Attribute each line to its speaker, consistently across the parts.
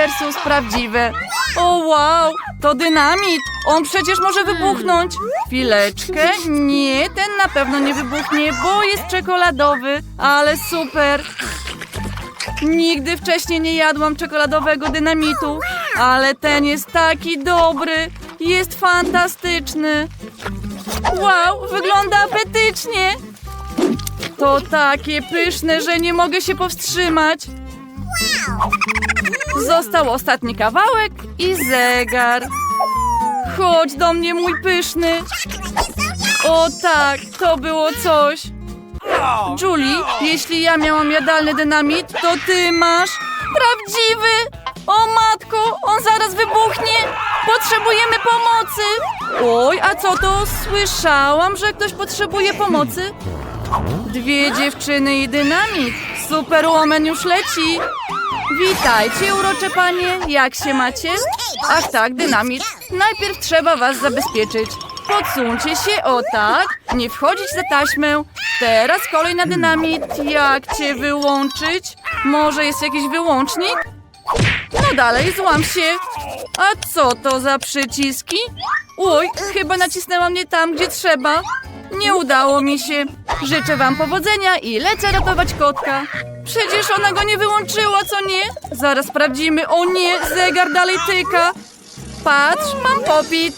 Speaker 1: versus prawdziwe. O wow, to dynamit. On przecież może wybuchnąć. Chwileczkę. Nie, ten na pewno nie wybuchnie, bo jest czekoladowy, ale super. Nigdy wcześniej nie jadłam czekoladowego dynamitu, ale ten jest taki dobry. Jest fantastyczny. Wow, wygląda apetycznie. To takie pyszne, że nie mogę się powstrzymać. Został ostatni kawałek i zegar. Chodź do mnie, mój pyszny. O tak, to było coś. Julie, jeśli ja miałam jadalny dynamit, to ty masz prawdziwy. O matko, on zaraz wybuchnie. Potrzebujemy pomocy. Oj, a co to? Słyszałam, że ktoś potrzebuje pomocy. Dwie dziewczyny i dynamit. Superwoman już leci. Witajcie, urocze panie. Jak się macie? Ach tak, dynamit. Najpierw trzeba was zabezpieczyć. Podsuńcie się, o tak. Nie wchodzić za taśmę. Teraz kolej na dynamit. Jak cię wyłączyć? Może jest jakiś wyłącznik? No dalej, złam się. A co to za przyciski? Oj, chyba nacisnęłam nie tam, gdzie trzeba. Nie udało mi się. Życzę wam powodzenia i lecę ratować kotka. Przecież ona go nie wyłączyła, co nie? Zaraz sprawdzimy. O nie, zegar dalej tyka. Patrz, mam popit.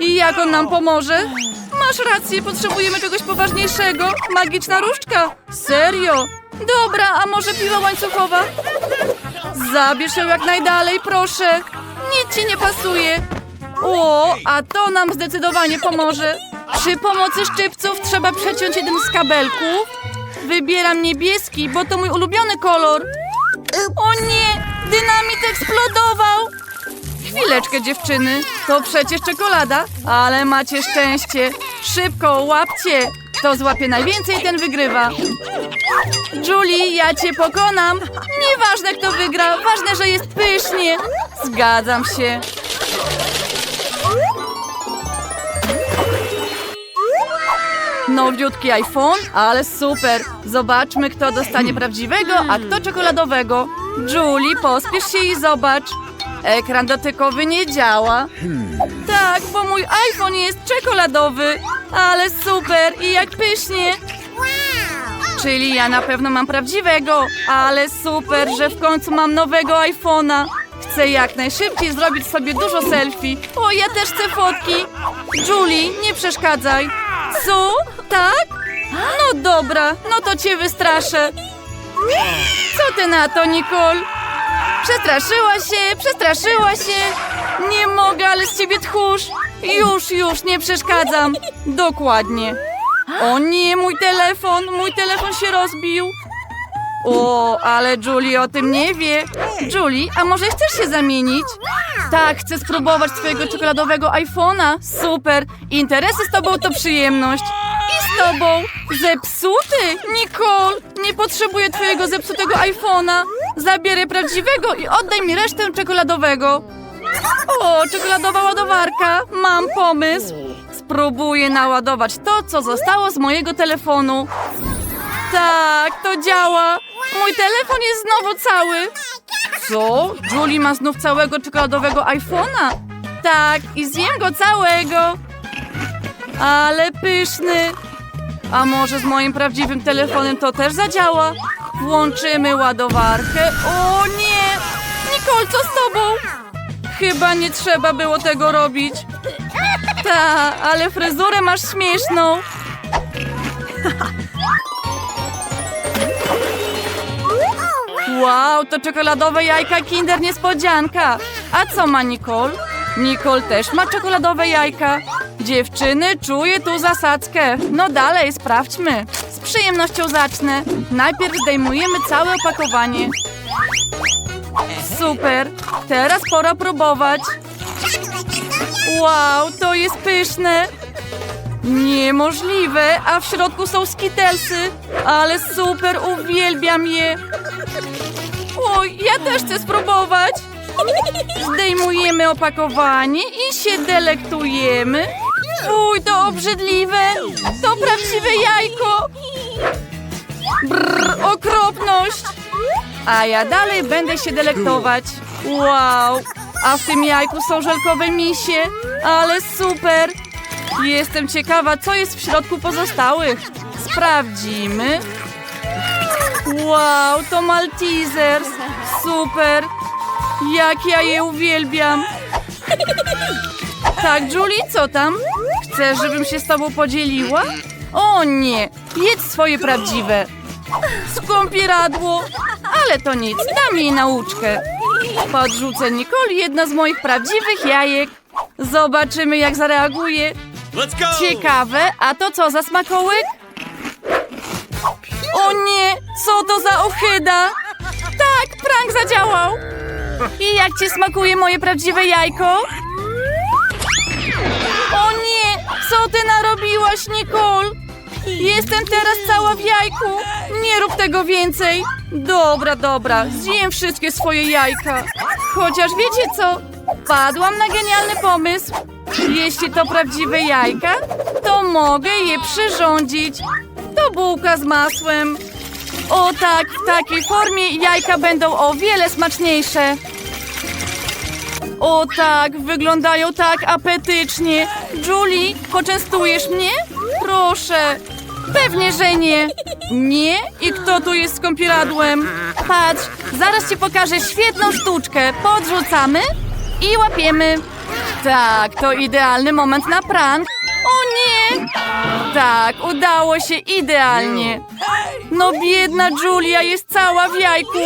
Speaker 1: I jak on nam pomoże? Masz rację, potrzebujemy czegoś poważniejszego. Magiczna różdżka. Serio? Dobra, a może piła łańcuchowa? Zabierz ją jak najdalej, proszę. Nic ci nie pasuje. O, a to nam zdecydowanie pomoże. Przy pomocy szczypców trzeba przeciąć jeden z kabelków. Wybieram niebieski, bo to mój ulubiony kolor. O nie, dynamit eksplodował. Chwileczkę, dziewczyny. To przecież czekolada, ale macie szczęście. Szybko, łapcie. Kto złapie najwięcej, ten wygrywa. Julie, ja cię pokonam. Nieważne, kto wygra, ważne, że jest pysznie. Zgadzam się. Nowiutki iPhone, ale super. Zobaczmy, kto dostanie prawdziwego, a kto czekoladowego. Julie, pospiesz się i zobacz. Ekran dotykowy nie działa. Tak, bo mój iPhone jest czekoladowy. Ale super i jak pysznie. Czyli ja na pewno mam prawdziwego, ale super, że w końcu mam nowego iPhone'a. Chcę jak najszybciej zrobić sobie dużo selfie. O, ja też chcę fotki. Julie, nie przeszkadzaj. Co? Tak? No dobra, no to cię wystraszę. Co ty na to, Nicole? Przestraszyła się, przestraszyła się. Nie mogę, ale z ciebie tchórz. Już, już, nie przeszkadzam. Dokładnie. O nie, mój telefon, mój telefon się rozbił. O, ale Julie o tym nie wie. Julie, a może chcesz się zamienić? Tak, chcę spróbować twojego czekoladowego iPhone'a. Super. Interesy z tobą to przyjemność. I z tobą. Zepsuty? Nicole, nie potrzebuję twojego zepsutego iPhone'a. Zabierę prawdziwego i oddaj mi resztę czekoladowego. O, czekoladowa ładowarka. Mam pomysł. Spróbuję naładować to, co zostało z mojego telefonu. Tak, to działa. Mój telefon jest znowu cały. Co? Julie ma znów całego czekoladowego iPhone'a? Tak, i zjem go całego. Ale pyszny. A może z moim prawdziwym telefonem to też zadziała? Włączymy ładowarkę. O nie! Nicole, co z tobą? Chyba nie trzeba było tego robić. Ta, ale fryzurę masz śmieszną. Wow, to czekoladowe jajka Kinder Niespodzianka. A co ma Nicole? Nicole też ma czekoladowe jajka. Dziewczyny, czuję tu zasadzkę. No dalej, sprawdźmy. Z przyjemnością zacznę. Najpierw zdejmujemy całe opakowanie. Super. Teraz pora próbować. Wow, to jest pyszne. Niemożliwe, a w środku są skitelsy. Ale super, uwielbiam je. Oj, ja też chcę spróbować. Zdejmujemy opakowanie i się delektujemy. Uj, to obrzydliwe. To prawdziwe jajko. Okropność. A ja dalej będę się delektować. Wow! A w tym jajku są żelkowe misie. Ale super! Jestem ciekawa, co jest w środku pozostałych. Sprawdzimy. Wow, to Maltesers. Super. Jak ja je uwielbiam. Tak, Julie, co tam? Chcesz, żebym się z tobą podzieliła? O nie, jedz swoje prawdziwe. Skąpieradło. Ale to nic, dam jej nauczkę. Podrzucę Nicole jedno z moich prawdziwych jajek. Zobaczymy, jak zareaguje.
Speaker 2: Let's go!
Speaker 1: Ciekawe, a to co za smakołyk? O nie, co to za ochyda? Tak, prank zadziałał. I jak ci smakuje moje prawdziwe jajko? O nie, co ty narobiłaś, Nicole? Jestem teraz cała w jajku. Nie rób tego więcej. Dobra, dobra, zjem wszystkie swoje jajka. Chociaż wiecie co? Padłam na genialny pomysł. Jeśli to prawdziwe jajka, to mogę je przyrządzić. To bułka z masłem. O tak, w takiej formie jajka będą o wiele smaczniejsze. O tak, wyglądają tak apetycznie. Julie, poczęstujesz mnie? Proszę. Pewnie, że nie. Nie? I kto tu jest z kąpieradłem? Patrz, zaraz ci pokażę świetną sztuczkę. Podrzucamy i łapiemy. Tak, to idealny moment na prank. O nie! Tak, udało się idealnie. No biedna Julia jest cała w jajku.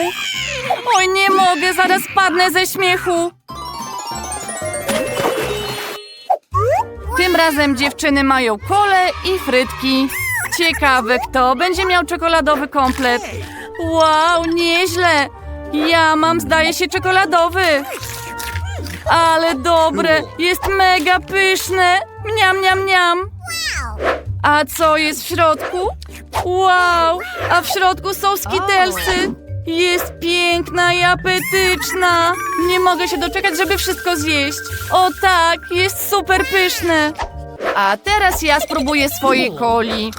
Speaker 1: Oj, nie mogę, zaraz padnę ze śmiechu. Tym razem dziewczyny mają kole i frytki. Ciekawe, kto będzie miał czekoladowy komplet. Wow, nieźle. Ja mam, zdaje się, czekoladowy. Ale dobre, jest mega pyszne. Mniam, mniam, mniam. A co jest w środku? Wow, a w środku są skitelsy. Jest piękna i apetyczna. Nie mogę się doczekać, żeby wszystko zjeść. O tak, jest super pyszne. A teraz ja spróbuję swojej coli.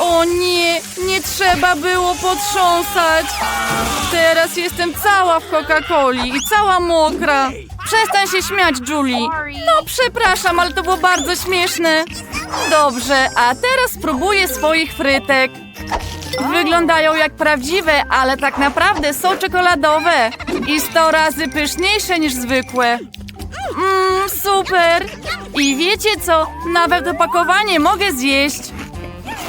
Speaker 1: O nie, nie trzeba było potrząsać. Teraz jestem cała w Coca-Coli i cała mokra. Przestań się śmiać, Julie. No, przepraszam, ale to było bardzo śmieszne. Dobrze, a teraz spróbuję swoich frytek. Wyglądają jak prawdziwe, ale tak naprawdę są czekoladowe i 100 razy pyszniejsze niż zwykłe. Mmm, super! I wiecie co? Nawet opakowanie mogę zjeść.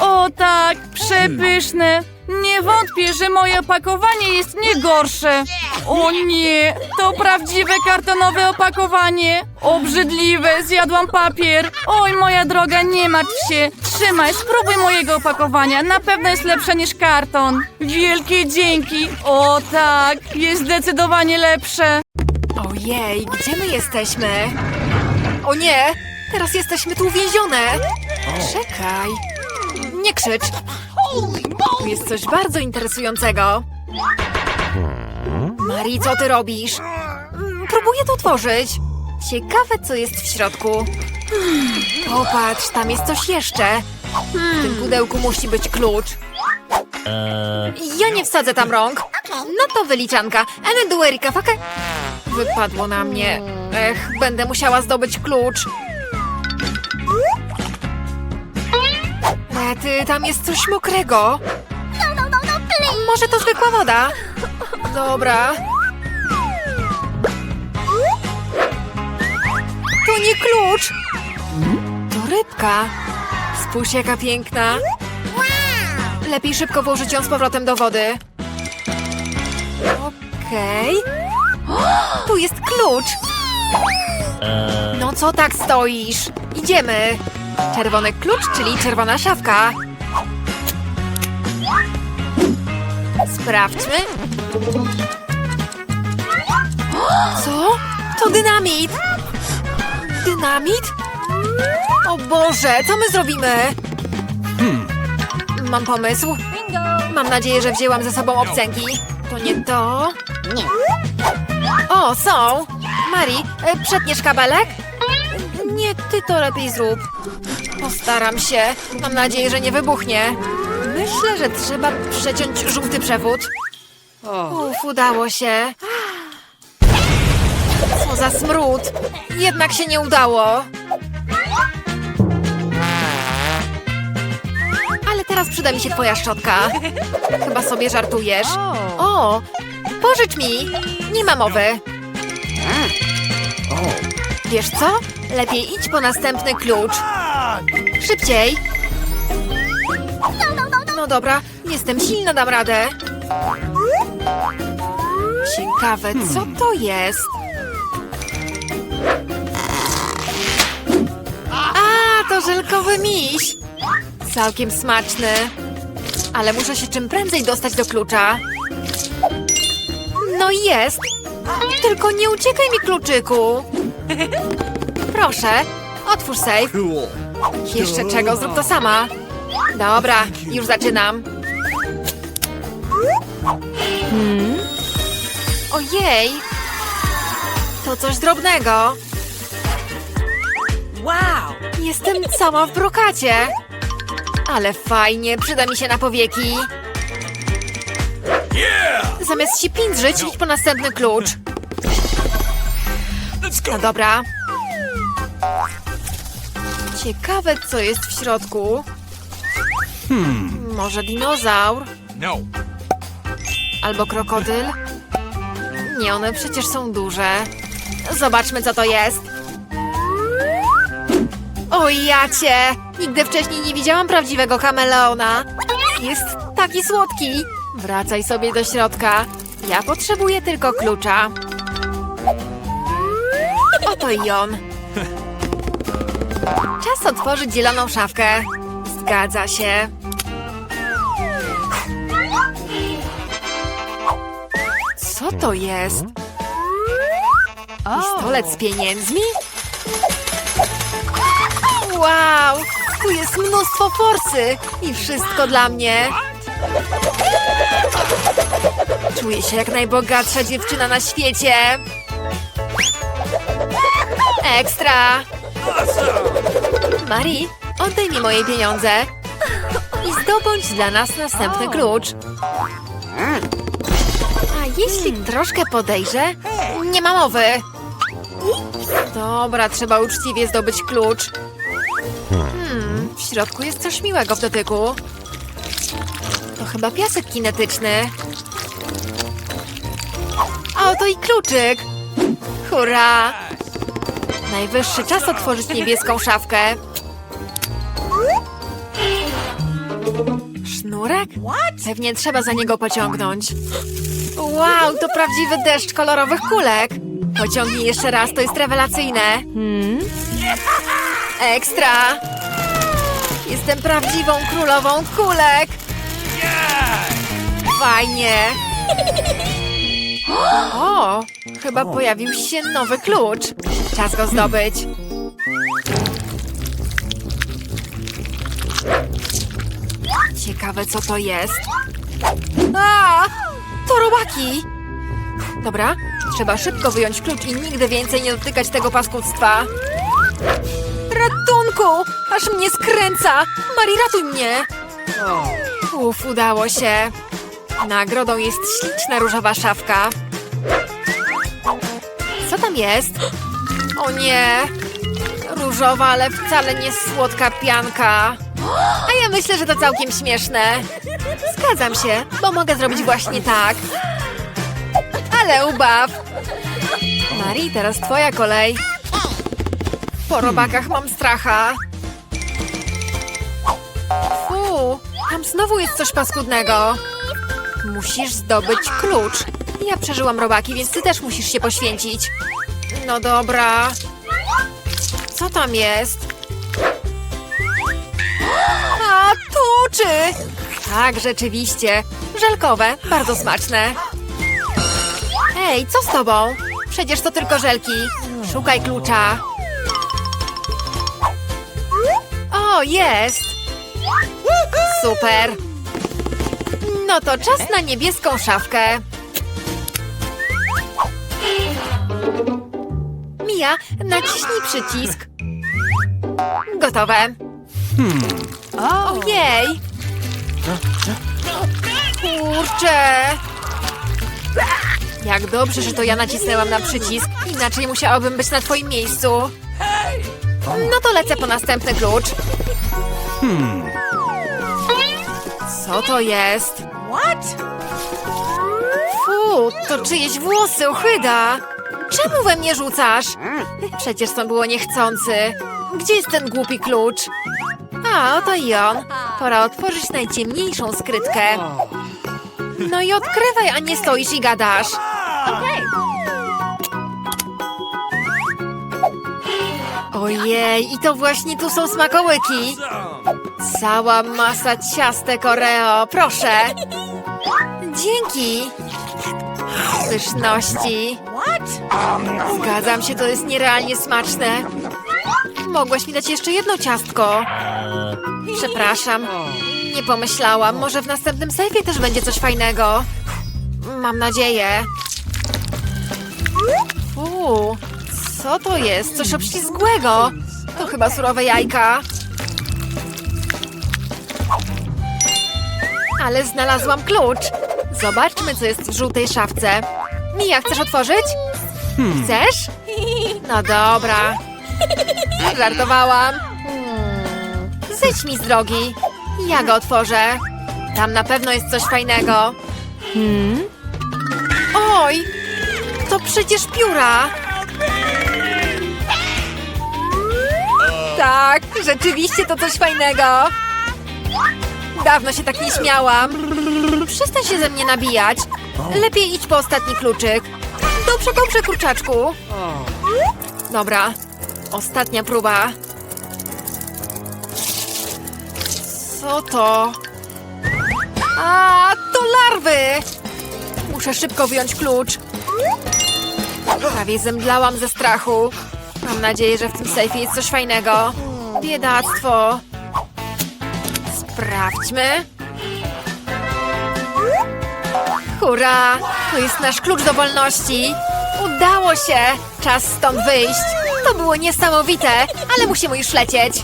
Speaker 1: O tak, przepyszne. Nie wątpię, że moje opakowanie jest nie gorsze. O nie, to prawdziwe kartonowe opakowanie. Obrzydliwe, zjadłam papier. Oj, moja droga, nie martw się. Trzymaj, spróbuj mojego opakowania. Na pewno jest lepsze niż karton. Wielkie dzięki. O tak, jest zdecydowanie lepsze.
Speaker 3: Ojej, gdzie my jesteśmy? O nie! Teraz jesteśmy tu uwięzione! Czekaj! Nie krzycz! Tu jest coś bardzo interesującego. Mari, co ty robisz? Próbuję to otworzyć. Ciekawe, co jest w środku. Popatrz, tam jest coś jeszcze. W tym pudełku musi być klucz. Ja nie wsadzę tam rąk. No to wyliczanka. Ene du Erika faka. Wypadło na mnie. Ech, będę musiała zdobyć klucz. Rety, tam jest coś mokrego. Może to zwykła woda? Dobra. To nie klucz. To rybka. Spójrz jaka piękna. Lepiej szybko włożyć ją z powrotem do wody. Okej. Tu jest klucz. No co tak stoisz? Idziemy. Czerwony klucz, czyli czerwona szafka. Sprawdźmy. Co? To dynamit. Dynamit? O Boże, co my zrobimy? Mam pomysł. Mam nadzieję, że wzięłam ze sobą obcęgi. To nie to. Nie. O, są. Mari, e, przetniesz kabelek? Nie, ty to lepiej zrób. Postaram się. Mam nadzieję, że nie wybuchnie. Myślę, że trzeba przeciąć żółty przewód. Uf, udało się. Za smród. Jednak się nie udało. Ale teraz przyda mi się twoja szczotka. Chyba sobie żartujesz. O, pożycz mi. Nie ma mowy. Wiesz co? Lepiej idź po następny klucz. Szybciej. No dobra, jestem silna, dam radę. Ciekawe, co to jest? Żelkowy miś. Całkiem smaczny. Ale muszę się czym prędzej dostać do klucza. No jest. Tylko nie uciekaj mi, kluczyku. Proszę, otwórz safe. Jeszcze czego? Zrób to sama. Dobra, już zaczynam. Hmm? Ojej! To coś drobnego. Jestem cała w brokacie. Ale fajnie, przyda mi się na powieki. Zamiast się pindrzyć, idź po następny klucz. No dobra. Ciekawe, co jest w środku. Może dinozaur?
Speaker 2: No.
Speaker 3: Albo krokodyl? Nie, one przecież są duże. Zobaczmy, co to jest. O jacie! Nigdy wcześniej nie widziałam prawdziwego kameleona. Jest taki słodki. Wracaj sobie do środka. Ja potrzebuję tylko klucza. Oto i on. Czas otworzyć zieloną szafkę. Zgadza się. Co to jest? Pistolet z pieniędzmi? Wow! Tu jest mnóstwo forsy i wszystko dla mnie. Czuję się jak najbogatsza dziewczyna na świecie. Ekstra! Marie, oddaj mi moje pieniądze i zdobądź dla nas następny klucz. A jeśli troszkę podejrzę? Nie ma mowy. Dobra, trzeba uczciwie zdobyć klucz. Hmm, w środku jest coś miłego w dotyku. To chyba piasek kinetyczny. A oto i kluczyk. Hurra! Najwyższy czas otworzyć niebieską szafkę. Sznurek? Pewnie trzeba za niego pociągnąć. Wow, to prawdziwy deszcz kolorowych kulek. Pociągnij jeszcze raz, to jest rewelacyjne. Ekstra! Jestem prawdziwą królową kulek. Fajnie. O, chyba pojawił się nowy klucz. Czas go zdobyć. Ciekawe, co to jest. A, to robaki! Dobra, trzeba szybko wyjąć klucz i nigdy więcej nie dotykać tego paskudztwa. Ratunku! Aż mnie skręca! Mari, ratuj mnie! Uf, udało się. Nagrodą jest śliczna różowa szafka. Co tam jest? O nie! Różowa, ale wcale nie słodka pianka. A ja myślę, że to całkiem śmieszne. Zgadzam się, bo mogę zrobić właśnie tak. Ale ubaw! Marii, teraz twoja kolej. Po robakach mam stracha. Fu, tam znowu jest coś paskudnego. Musisz zdobyć klucz. Ja przeżyłam robaki, więc ty też musisz się poświęcić. No dobra. Co tam jest? A, tuczy! Tak, rzeczywiście. Żelkowe, bardzo smaczne. Ej, co z tobą? Przecież to tylko żelki. Szukaj klucza. O, jest! Super! No to czas na niebieską szafkę. Mia, naciśnij przycisk. Gotowe. Ojej! Kurczę! Jak dobrze, że to ja nacisnęłam na przycisk. Inaczej musiałabym być na twoim miejscu. No to lecę po następny klucz. Co to jest? What? Fu, to czyjeś włosy, ochyda. Czemu we mnie rzucasz? Przecież to było niechcący. Gdzie jest ten głupi klucz? A, oto i on. Pora otworzyć najciemniejszą skrytkę. No i odkrywaj, a nie stoisz i gadasz. Ojej, i to właśnie tu są smakołyki. Cała masa ciastek Oreo, proszę. Dzięki. Pyszności. Zgadzam się, to jest nierealnie smaczne. Mogłaś mi dać jeszcze jedno ciastko. Przepraszam. Nie pomyślałam. Może w następnym sejfie też będzie coś fajnego. Mam nadzieję. Uuu, co to jest? Coś obślizgłego. To chyba surowe jajka. Ale znalazłam klucz. Zobaczmy, co jest w żółtej szafce. Mija, chcesz otworzyć? Chcesz? No dobra. Żartowałam. Hmm. Zejdź mi z drogi. Ja go otworzę. Tam na pewno jest coś fajnego. Hmm? Oj! To przecież pióra! Tak, rzeczywiście to coś fajnego. Dawno się tak nie śmiałam. Przestań się ze mnie nabijać. Lepiej idź po ostatni kluczyk. Dobrze, dobrze, kurczaczku. Dobra, ostatnia próba. Co to? A, to larwy! Muszę szybko wyjąć klucz. Prawie zemdlałam ze strachu. Mam nadzieję, że w tym sejfie jest coś fajnego. Biedactwo. Sprawdźmy. Hurra! To jest nasz klucz do wolności. Udało się! Czas stąd wyjść. To było niesamowite, ale musimy już lecieć.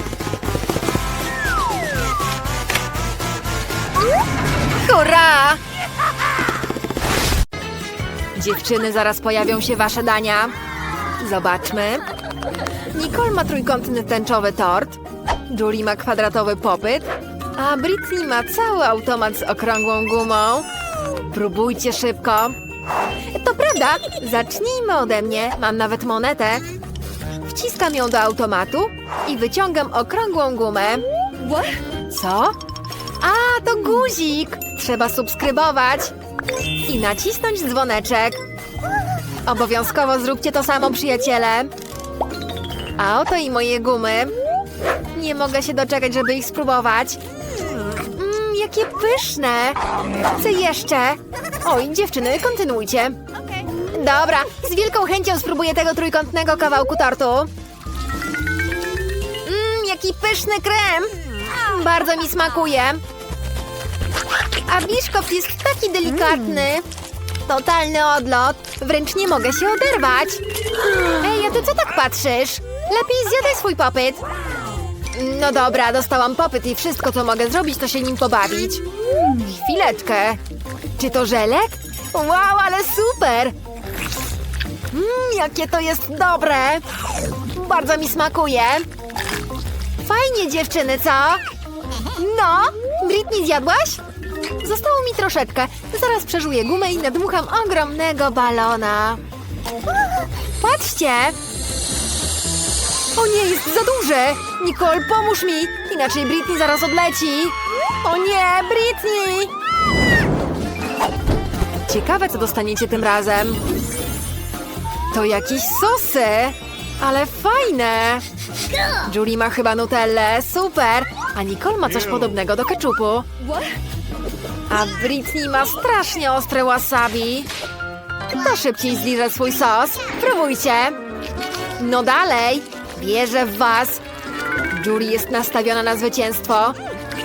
Speaker 3: Hurra! Dziewczyny, zaraz pojawią się wasze dania. Zobaczmy. Nicole ma trójkątny tęczowy tort. Julie ma kwadratowy popyt. A Britney ma cały automat z okrągłą gumą. Próbujcie szybko. To prawda. Zacznijmy ode mnie. Mam nawet monetę. Wciskam ją do automatu i wyciągam okrągłą gumę. Co? A, to guzik! Trzeba subskrybować i nacisnąć dzwoneczek. Obowiązkowo zróbcie to samo, przyjaciele. A oto i moje gumy. Nie mogę się doczekać, żeby ich spróbować. Mmm, jakie pyszne! Chcę jeszcze. Oj, dziewczyny, kontynuujcie. Dobra, z wielką chęcią spróbuję tego trójkątnego kawałku tortu. Mmm, jaki pyszny krem! Bardzo mi smakuje. A biszkopt jest taki delikatny. Totalny odlot. Wręcz nie mogę się oderwać. Ej, a ty co tak patrzysz? Lepiej zjadaj swój popyt. No dobra, dostałam popyt i wszystko, co mogę zrobić, to się nim pobawić. Chwileczkę. Czy to żelek? Wow, ale super! Mmm, jakie to jest dobre! Bardzo mi smakuje. Fajnie, dziewczyny, co? No, Britney zjadłaś? Zostało mi troszeczkę. Zaraz przeżuję gumę i nadmucham ogromnego balona. Patrzcie! O nie, jest za duże! Nicole, pomóż mi! Inaczej Britney zaraz odleci! O nie, Britney! Ciekawe, co dostaniecie tym razem. To jakieś sosy! Ale fajne! Julie ma chyba nutellę, super! A Nicole ma coś podobnego do keczupu. A Britney ma strasznie ostre wasabi. To szybciej zliże swój sos. Próbujcie. No dalej. Wierzę w was. Julie jest nastawiona na zwycięstwo.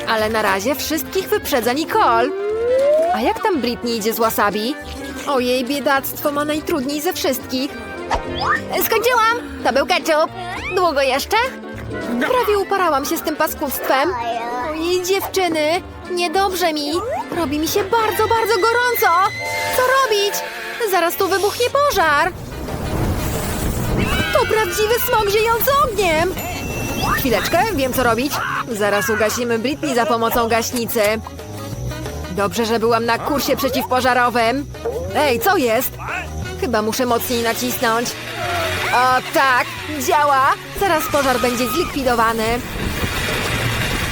Speaker 3: Ale na razie wszystkich wyprzedza Nicole. A jak tam Britney idzie z wasabi? Ojej, biedactwo ma najtrudniej ze wszystkich. Skończyłam! To był ketchup. Długo jeszcze? Prawie uparałam się z tym paskudstwem. Ojej, dziewczyny! Niedobrze mi. Robi mi się bardzo, bardzo gorąco. Co robić? Zaraz tu wybuchnie pożar. To prawdziwy smog ziejący ogniem. Chwileczkę, wiem co robić. Zaraz ugasimy Britney za pomocą gaśnicy. Dobrze, że byłam na kursie przeciwpożarowym. Ej, co jest? Chyba muszę mocniej nacisnąć. O tak, działa. Zaraz pożar będzie zlikwidowany.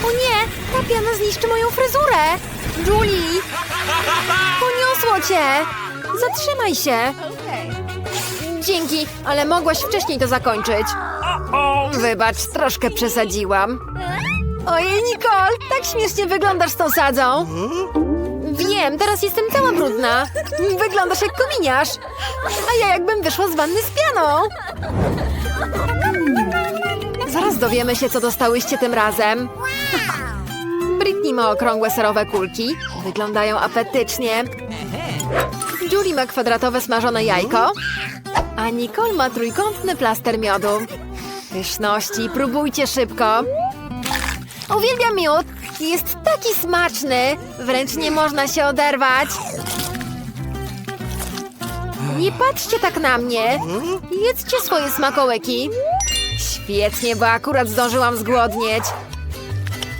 Speaker 3: O nie, ta piana zniszczy moją fryzurę. Julie, poniosło cię. Zatrzymaj się. Dzięki, ale mogłaś wcześniej to zakończyć. Wybacz, troszkę przesadziłam. Ojej, Nicole, tak śmiesznie wyglądasz z tą sadzą. Wiem, teraz jestem cała brudna. Wyglądasz jak kominiarz. A ja jakbym wyszła z wanny z pianą. Zaraz dowiemy się, co dostałyście tym razem. Britney ma okrągłe serowe kulki. Wyglądają apetycznie. Julie ma kwadratowe smażone jajko. A Nicole ma trójkątny plaster miodu. Pyszności, próbujcie szybko. Uwielbiam miód. Jest taki smaczny. Wręcz nie można się oderwać. Nie patrzcie tak na mnie. Jedzcie swoje smakołyki. Świetnie, bo akurat zdążyłam zgłodnieć.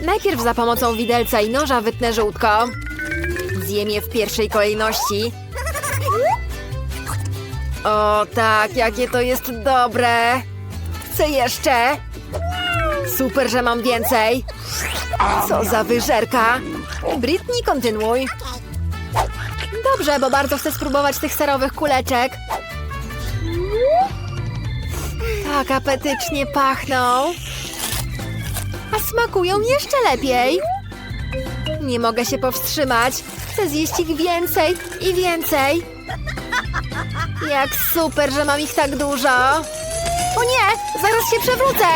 Speaker 3: Najpierw za pomocą widelca i noża wytnę żółtko. Zjem je w pierwszej kolejności. O tak, jakie to jest dobre. Chcę jeszcze. Super, że mam więcej. Co za wyżerka. Britney, kontynuuj. Dobrze, bo bardzo chcę spróbować tych serowych kuleczek. Tak apetycznie pachną. A smakują jeszcze lepiej. Nie mogę się powstrzymać. Chcę zjeść ich więcej i więcej. Jak super, że mam ich tak dużo. O nie, zaraz się przewrócę.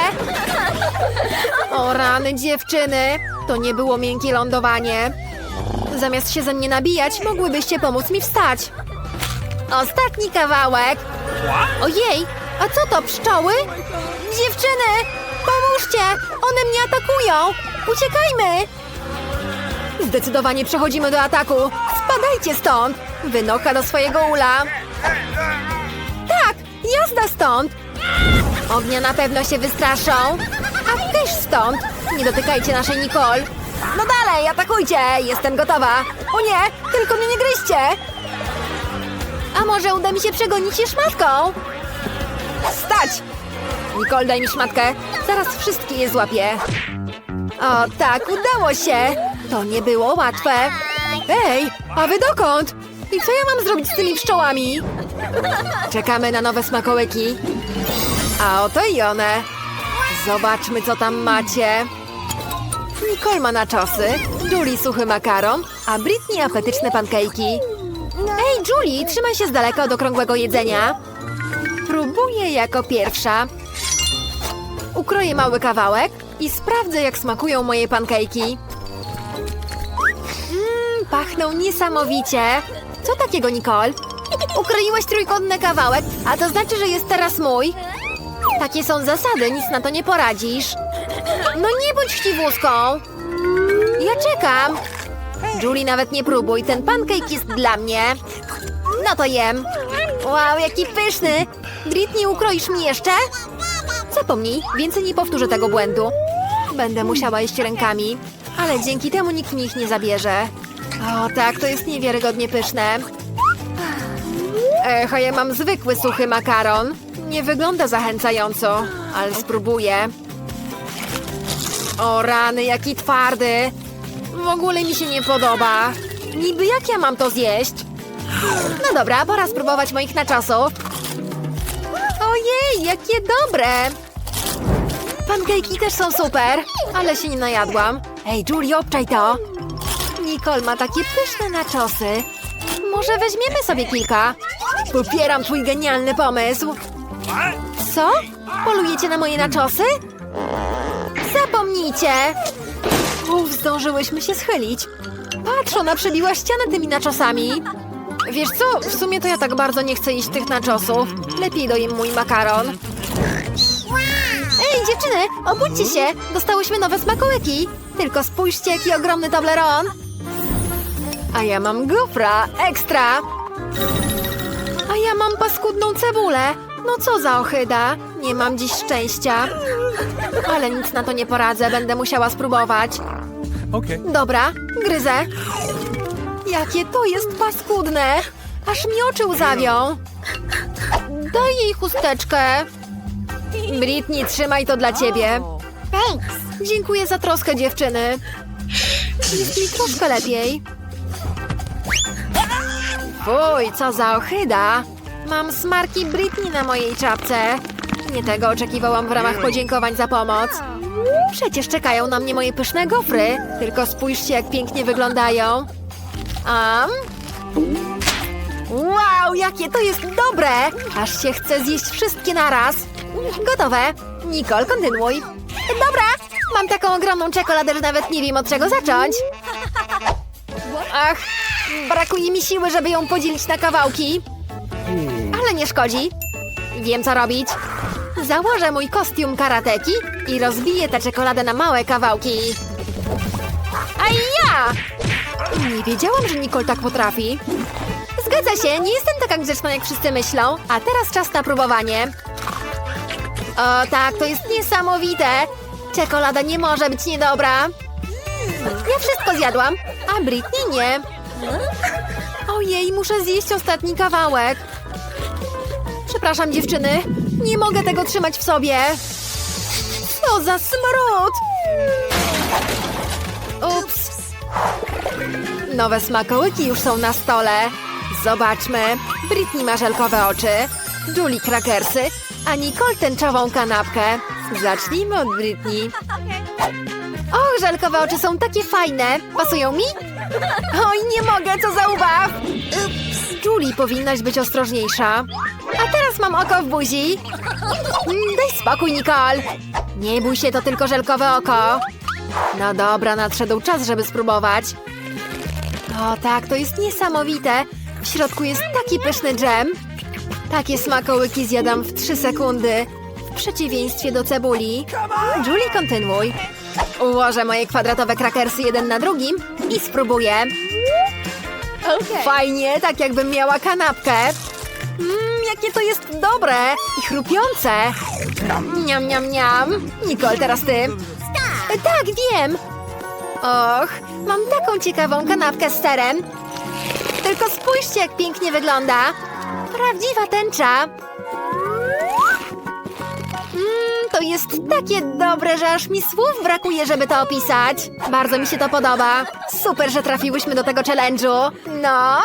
Speaker 3: O rany dziewczyny, to nie było miękkie lądowanie. Zamiast się ze mnie nabijać, mogłybyście pomóc mi wstać. Ostatni kawałek. Ojej, a co to, pszczoły? Dziewczyny, pomóżcie, one mnie atakują. Uciekajmy. Zdecydowanie przechodzimy do ataku. Spadajcie stąd. Wynocha do swojego ula. Jazda stąd. Ognia na pewno się wystraszą. A też stąd. Nie dotykajcie naszej Nicole. No dalej, atakujcie. Jestem gotowa. O nie, tylko mnie nie gryźcie. A może uda mi się przegonić je szmatką? Stać! Nicole, daj mi szmatkę. Zaraz wszystkie je złapię. O tak, udało się. To nie było łatwe. Ej, a wy dokąd? I co ja mam zrobić z tymi pszczołami? Czekamy na nowe smakołyki. A oto i one. Zobaczmy, co tam macie. Nicole ma naczosy, Julie suchy makaron, a Britney apetyczne pankejki. Ej, Julie, trzymaj się z daleka od okrągłego jedzenia. Próbuję jako pierwsza. Ukroję mały kawałek i sprawdzę, jak smakują moje pankejki. Mmm, pachną niesamowicie. Co takiego, Nicole? Ukroiłaś trójkątny kawałek, a to znaczy, że jest teraz mój. Takie są zasady, nic na to nie poradzisz. No nie bądź chciwuską. Ja czekam. Julie, nawet nie próbuj, ten pancake jest dla mnie. No to jem. Wow, jaki pyszny. Britney, ukroisz mi jeszcze? Zapomnij, więcej nie powtórzę tego błędu. Będę musiała jeść rękami, ale dzięki temu nikt mi ich nie zabierze. O tak, to jest niewiarygodnie pyszne. Ech, a ja mam zwykły suchy makaron. Nie wygląda zachęcająco, ale spróbuję. O rany, jaki twardy. W ogóle mi się nie podoba. Niby jak ja mam to zjeść? No dobra, pora spróbować moich naczosów. Ojej, jakie dobre! Pankejki też są super, ale się nie najadłam. Ej, Julie, obczaj to. Nicole ma takie pyszne naczosy. Może weźmiemy sobie kilka? Popieram twój genialny pomysł. Co? Polujecie na moje naczosy? Zapomnijcie! Uf, zdążyłyśmy się schylić. Patrz, ona przebiła ścianę tymi naczosami. Wiesz co, w sumie to ja tak bardzo nie chcę jeść tych naczosów. Lepiej dojem mój makaron. Ej, Dziewczyny, obudźcie się! Dostałyśmy nowe smakołyki! Tylko spójrzcie, jaki ogromny Toblerone! A ja mam gofra, ekstra! Ja mam paskudną cebulę! No co za ochyda! Nie mam dziś szczęścia! Ale nic na to nie poradzę, będę musiała spróbować.
Speaker 2: Okay.
Speaker 3: Dobra, gryzę. Jakie to jest paskudne! Aż mi oczy łzawią. Daj jej chusteczkę. Britney, trzymaj to dla ciebie.
Speaker 4: Thanks.
Speaker 3: Dziękuję za troskę, dziewczyny. Jest mi troszkę lepiej. Fuj, co za ochyda. Mam smarki Britney na mojej czapce. Nie tego oczekiwałam w ramach podziękowań za pomoc. Przecież czekają na mnie moje pyszne gofry. Tylko spójrzcie, jak pięknie wyglądają. Am? Wow, jakie to jest dobre! Aż się chce zjeść wszystkie naraz. Gotowe. Nicole, kontynuuj. Dobra, mam taką ogromną czekoladę, że nawet nie wiem od czego zacząć. Ach, brakuje mi siły, żeby ją podzielić na kawałki. Nie szkodzi. Wiem, co robić. Założę mój kostium karateki i rozbiję tę czekoladę na małe kawałki. A ja! Nie wiedziałam, że Nicole tak potrafi. Zgadza się, nie jestem taka grzeczna, jak wszyscy myślą. A teraz czas na próbowanie. O tak, to jest niesamowite. Czekolada nie może być niedobra. Ja wszystko zjadłam, a Britney nie. Ojej, muszę zjeść ostatni kawałek. Przepraszam, dziewczyny. Nie mogę tego trzymać w sobie. Co za smród! Ups. Nowe smakołyki już są na stole. Zobaczmy. Britney ma żelkowe oczy, Julie krakersy, a Nicole tęczową kanapkę. Zacznijmy od Britney. Och, żelkowe oczy są takie fajne. Pasują mi? Oj, nie mogę, co za ubaw! Ups, Julie, powinnaś być ostrożniejsza. A teraz mam oko w buzi. Mm, Daj spokój, Nicole. Nie bój się, to tylko żelkowe oko. No dobra, nadszedł czas, żeby spróbować. O tak, to jest niesamowite. W środku jest taki pyszny dżem. Takie smakołyki zjadam w 3 sekundy. W przeciwieństwie do cebuli. Julie, kontynuuj. Ułożę moje kwadratowe krakersy jeden na drugim i spróbuję. Fajnie, tak jakbym miała kanapkę. Mmm, jakie to jest dobre i chrupiące. Niam, niam, niam. Nicole, teraz ty. Tak, wiem. Och, mam taką ciekawą kanapkę z serem. Tylko spójrzcie, jak pięknie wygląda. Prawdziwa tęcza. Mmm, to jest takie dobre, że aż mi słów brakuje, żeby to opisać. Bardzo mi się to podoba. Super, że trafiłyśmy do tego challenge'u. No,